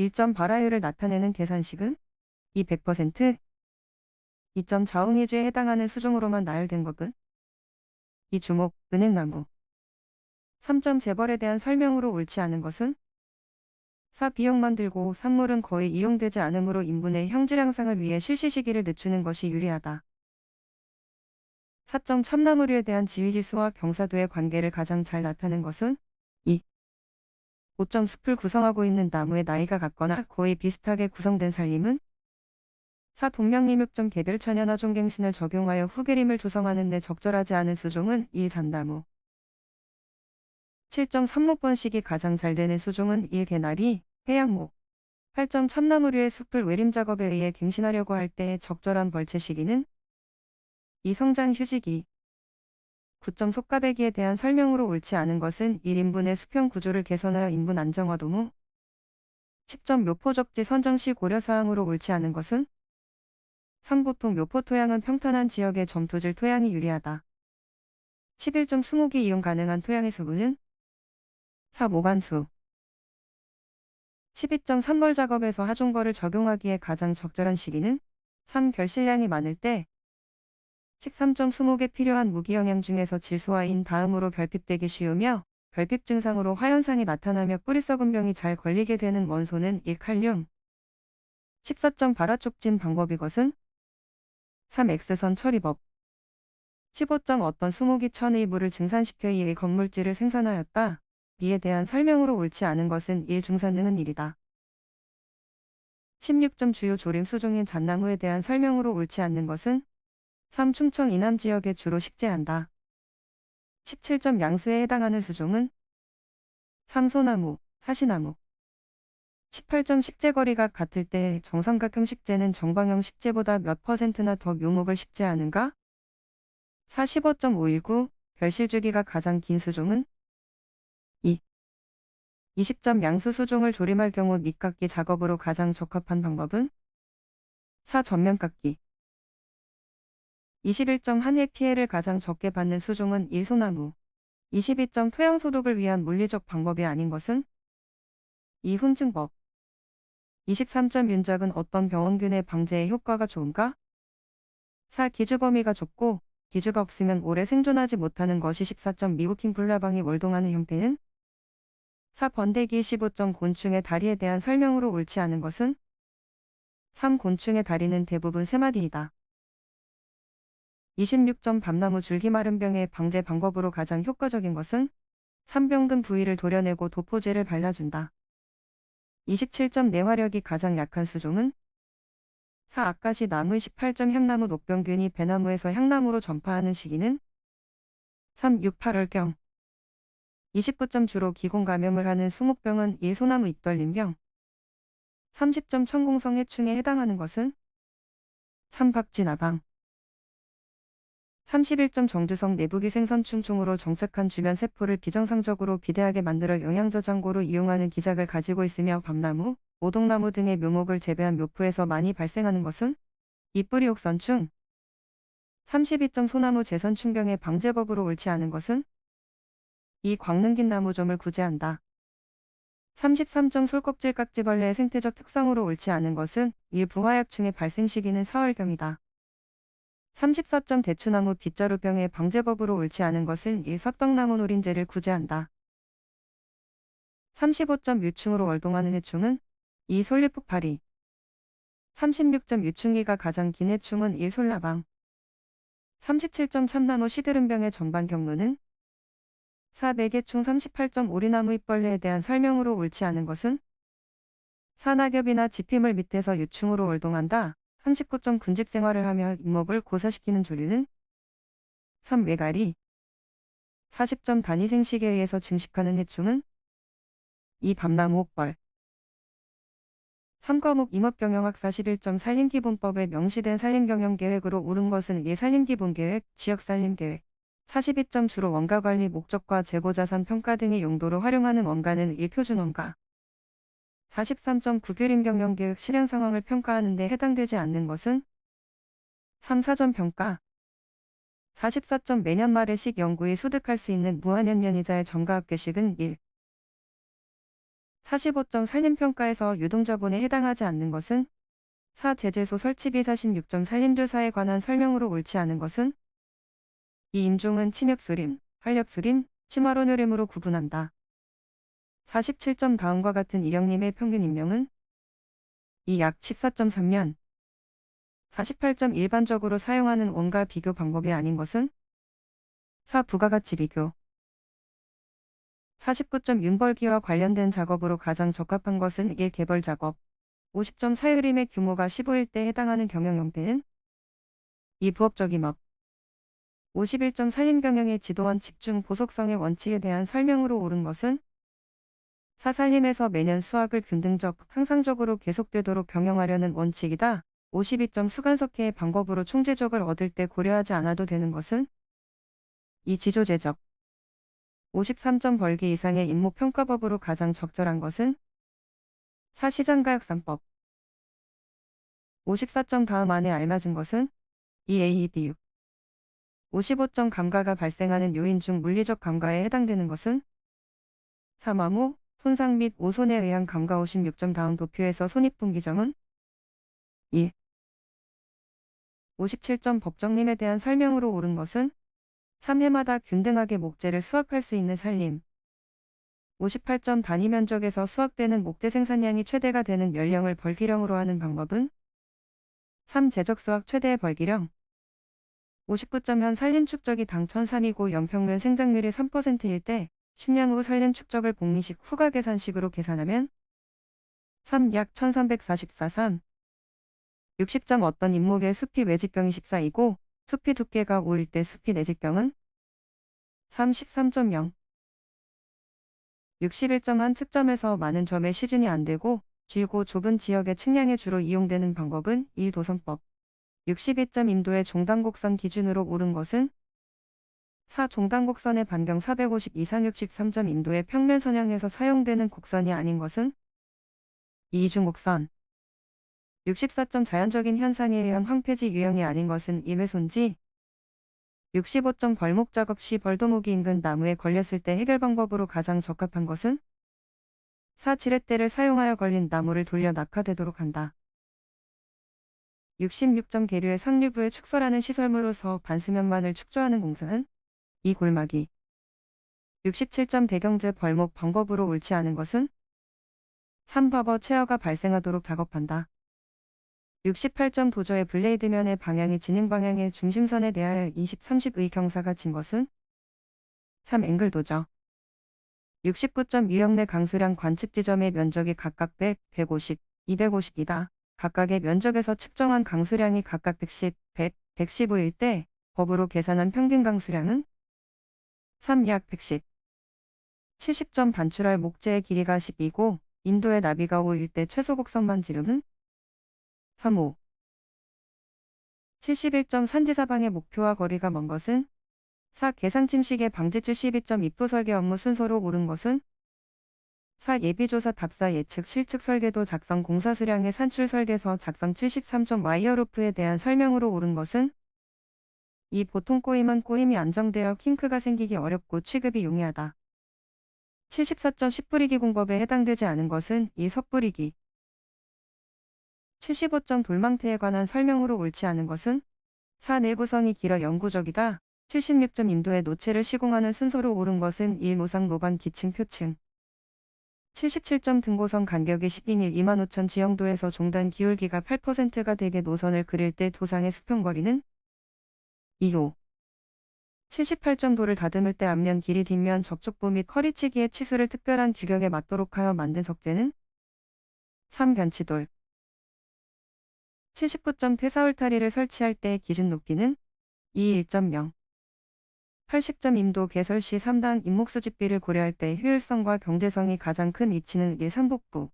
1점 발화율을 나타내는 계산식은 2 100%, 2점 자웅해주에 해당하는 수종으로만 나열된 것은 이 주목, 은행나무 3점 재벌에 대한 설명으로 옳지 않은 것은 4 비용만 들고 산물은 거의 이용되지 않으므로 인분의 형질 향상을 위해 실시 시기를 늦추는 것이 유리하다. 4점 참나무류에 대한 지위지수와 경사도의 관계를 가장 잘 나타낸 것은 2. 5점 숲을 구성하고 있는 나무의 나이가 같거나 거의 비슷하게 구성된 살림은 4. 동명림육점 개별 천연화 종갱신을 적용하여 후계림을 조성하는 데 적절하지 않은 수종은 1. 단나무 7점 삽목번식이 가장 잘 되는 수종은 1. 개나리, 해양목 8점 참나무류의 숲을 외림 작업에 의해 갱신하려고 할때 적절한 벌채 시기는 2. 성장 휴지기 9점 속가배기에 대한 설명으로 옳지 않은 것은 1인분의 수평 구조를 개선하여 인분 안정화 도모 10점 묘포적지 선정 시 고려사항으로 옳지 않은 것은 3. 보통 묘포 토양은 평탄한 지역의 점토질 토양이 유리하다. 11점 수목이 이용 가능한 토양의 수분은 4. 모간수 12점 산벌 작업에서 하종거를 적용하기에 가장 적절한 시기는 3. 결실량이 많을 때 13점 수목에 필요한 무기영양 중에서 질소화인 다음으로 결핍되기 쉬우며 결핍 증상으로 화현상이 나타나며 뿌리 썩은 병이 잘 걸리게 되는 원소는 1칼륨 14점 발화촉진 방법 이것은 3. X선 처리법 15점 어떤 수목이 천의 물을 증산시켜 이의 건물질을 생산하였다. 이에 대한 설명으로 옳지 않은 것은 1. 중산능은 1이다. 16점 주요 조림 수종인 잣나무에 대한 설명으로 옳지 않는 것은 3. 충청 이남 지역에 주로 식재한다. 17점 양수에 해당하는 수종은 3. 소나무, 사시나무 18점 식재거리가 같을 때 정삼각형 식재는 정방형 식재보다 몇 퍼센트나 더 묘목을 식재하는가? 45.519 별실 주기가 가장 긴 수종은 2. 20점 양수 수종을 조림할 경우 밑깎기 작업으로 가장 적합한 방법은 4. 전면 깎기 21점 한해 피해를 가장 적게 받는 수종은 1. 소나무 22점 토양 소독을 위한 물리적 방법이 아닌 것은 2. 훈증법 23점 윤작은 어떤 병원균의 방제에 효과가 좋은가? 4. 기주 범위가 좁고 기주가 없으면 오래 생존하지 못하는 것이 14점 미국흰 불나방이 월동하는 형태는 4. 번데기 15점 곤충의 다리에 대한 설명으로 옳지 않은 것은 3. 곤충의 다리는 대부분 세마디이다. 26점 밤나무 줄기 마른 병의 방제 방법으로 가장 효과적인 것은 3병근 부위를 도려내고 도포제를 발라준다. 27점 내화력이 가장 약한 수종은 4. 아까시 나무 18점 향나무 녹병균이 배나무에서 향나무로 전파하는 시기는 3. 6. 8월경 29점 주로 기공 감염을 하는 수목병은 1. 소나무 잎떨림병 30점 천공성 해충에 해당하는 것은 3. 박쥐나방 31점 정두성 내부기 생선충총으로 정착한 주변 세포를 비정상적으로 비대하게 만들어 영양저장고로 이용하는 기작을 가지고 있으며 밤나무, 오동나무 등의 묘목을 재배한 묘포에서 많이 발생하는 것은 이뿌리 옥선충 32점 소나무 재선충병의 방제법으로 옳지 않은 것은 이 광능긴 나무점을 구제한다. 33점 솔껍질 깍지벌레의 생태적 특성으로 옳지 않은 것은 일 부화약충의 발생 시기는 4월경이다. 34점 대추나무 빗자루병의 방제법으로 옳지 않은 것은 1. 석덕나무 노린재를 구제한다. 35점 유충으로 월동하는 해충은 2. 솔잎폭발이 36점 유충기가 가장 긴 해충은 1. 솔라방 37점 참나무 시드름병의 전반 경로는 4. 매개충 38점 오리나무 잎벌레에 대한 설명으로 옳지 않은 것은 산낙엽이나 지피물 밑에서 유충으로 월동한다. 39점 군집 생활을 하며 잇목을 고사시키는 조류는 3. 외가리 40점 단위 생식에 의해서 증식하는 해충은 2. 밤나무 옥벌 3과목 임업경영학 41점 산림기본법에 명시된 산림경영계획으로 옳은 것은 1. 산림기본계획, 지역산림계획 42점 주로 원가관리 목적과 재고자산 평가 등의 용도로 활용하는 원가는 1 표준원가 43점 국유림 경영계획 실행 상황을 평가하는 데 해당되지 않는 것은 3. 사전 평가 44점 매년 말에 식 연구에 소득할 수 있는 무한연면이자의 정가학교식은 1. 45점 산림평가에서 유동자본에 해당하지 않는 것은 4. 제재소 설치비 46점 산림조사에 관한 설명으로 옳지 않은 것은 이 임종은 침엽수림, 활력수림, 침화론요림으로 구분한다. 47점 다음과 같은 이령님의 평균 임명은 이 약 14.3년 48점 일반적으로 사용하는 원가 비교 방법이 아닌 것은 4. 부가가치 비교 49점 윤벌기와 관련된 작업으로 가장 적합한 것은 1. 개벌 작업 50점 사유림의 규모가 15일 때 해당하는 경영 형태는 2. 부업적인 업 51점 산림경영의 지도원 집중 보속성의 원칙에 대한 설명으로 옳은 것은 사살림에서 매년 수확을 균등적, 항상적으로 계속되도록 경영하려는 원칙이다. 52점 수간석회의 방법으로 총재적을 얻을 때 고려하지 않아도 되는 것은? 이 지조제적. 53점 벌기 이상의 임목평가법으로 가장 적절한 것은? 사시장가역상법. 54점 다음 안에 알맞은 것은? 6 55점 감가가 발생하는 요인 중 물리적 감가에 해당되는 것은? 사마모, 손상 및 오손에 의한 감가 56점 다음 도표에서 손익분기점은 1. 57점 법정림에 대한 설명으로 옳은 것은 3회마다 균등하게 목재를 수확할 수 있는 살림 58점 단위 면적에서 수확되는 목재 생산량이 최대가 되는 연령을 벌기령으로 하는 방법은 3. 제적 수확 최대의 벌기령 59점 현 산림 축적이 당 1003이고 연평균 생장률이 3%일 때 10년 후 산림 축적을 복리식 후가 계산식으로 계산하면 3. 약 1344 3. 60점 어떤 인목의 숲이 외직병이 14이고 숲이 두께가 5일 때 숲이 내직병은 33.0 61점 한 측점에서 많은 점의 시준이 안 되고 길고 좁은 지역의 측량에 주로 이용되는 방법은 1도선법 62점 임도의 종단곡선 기준으로 옳은 것은 4. 종단 곡선의 반경 450 이상 63점 임도의 평면 선형에서 사용되는 곡선이 아닌 것은 2. 이중 곡선 64점 자연적인 현상에 의한 황폐지 유형이 아닌 것은 임해손지 65점 벌목 작업 시 벌도목이 인근 나무에 걸렸을 때 해결 방법으로 가장 적합한 것은 4. 지렛대를 사용하여 걸린 나무를 돌려 낙하되도록 한다. 66점 계류의 상류부에 축설하는 시설물로서 반수면만을 축조하는 공사는 이 골막이 67점 대경제 벌목 방법으로 옳지 않은 것은 3바버 체어가 발생하도록 작업한다. 68점 도저의 블레이드면의 방향이 진행 방향의 중심선에 대하여 20, 30의 경사가 진 것은 3. 앵글 도저 69점 유형 내 강수량 관측 지점의 면적이 각각 100, 150, 250이다. 각각의 면적에서 측정한 강수량이 각각 110, 100, 115일 때 법으로 계산한 평균 강수량은 3. 약 110. 70점 반출할 목재의 길이가 12고 인도의 나비가 5일 때 최소 곡선만 지름은 3호 71점 산지 사방의 목표와 거리가 먼 것은 4. 계상 침식의 방지 72점 입도 설계 업무 순서로 옳은 것은 4. 예비조사 답사 예측 실측 설계도 작성 공사 수량의 산출 설계서 작성 73점 와이어로프에 대한 설명으로 옳은 것은 이 보통 꼬임은 꼬임이 안정되어 킹크가 생기기 어렵고 취급이 용이하다. 74점 숯뿌리기 공법에 해당되지 않은 것은 이 섣뿌리기 75점 돌망태에 관한 설명으로 옳지 않은 것은 4. 내구성이 길어 영구적이다. 76점 인도의 노체를 시공하는 순서로 옳은 것은 1. 모상 모반 기층 표층 77점 등고선 간격이 10인일 2만 5천 지형도에서 종단 기울기가 8%가 되게 노선을 그릴 때 도상의 수평거리는 2호 78점 도를 다듬을 때 앞면 길이 뒷면 접촉부 및 허리치기의 치수를 특별한 규격에 맞도록 하여 만든 석재는 3. 견치돌 79점 폐사 울타리를 설치할 때 기준 높이는 2 1.0 80점 임도 개설 시 3당 임목수집비를 고려할 때 효율성과 경제성이 가장 큰 위치는 1 3복부